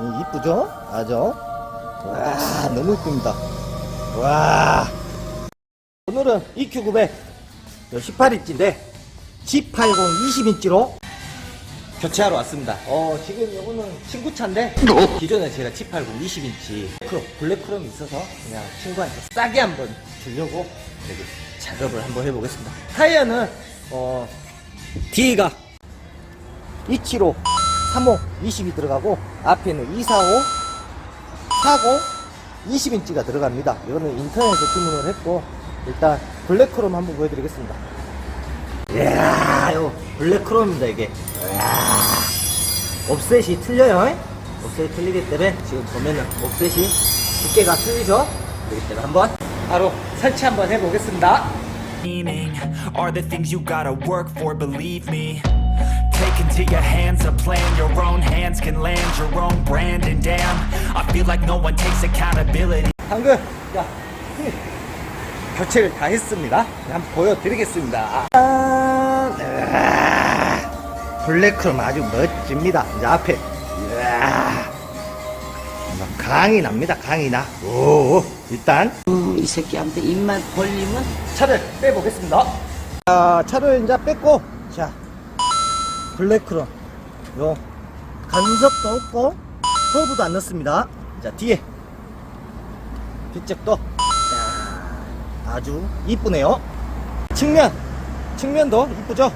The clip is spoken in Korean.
이 이쁘죠? 아죠? 와, 너무 이쁩니다. 와. 오늘은 EQ900 18인치인데 G80 20인치로 교체하러 왔습니다. 어, 지금 이거는 친구 차인데 기존에 제가 G80 20인치 크롬, 블랙 크롬이 있어서 그냥 친구한테 싸게 한번 주려고 여기 작업을 한번 해보겠습니다. 타이어는 어, D가 275, 35, 20이 들어가고 앞에는 245, 40, 20인치가 들어갑니다. 이거는 인터넷에서 주문을 했고 일단 블랙크롬 한번 보여드리겠습니다. 이야, 요 블랙크롬입니다 이게. 이야, 옵셋이 틀려요. 옵셋이 틀리기 때문에 지금 보면은 옵셋이 두께가 틀리죠. 그렇기 때문에 한번 바로 설치 한번 해보겠습니다. are the things you gotta work for, believe me. Take into your hands a plan, your own hands can land your own brand, and damn, I feel like no one takes accountability. 방금 자 음, 교체를 다 했습니다. 한번 보여드리겠습니다. 아, 으아, 블랙크롬 아주 멋집니다. 이제 앞에 으아, 막 강이 납니다. 강이 나. 오, 일단 음, 이 새끼한테 입만 벌리면 차를 빼보겠습니다. 자, 차를 이제 뺐고, 자, 블랙크롬. 요, 간섭도 없고, 헐브도 안 넣습니다. 자, 뒤에. 뒷쪽도. 자, 아주 이쁘네요. 측면. 측면도 이쁘죠?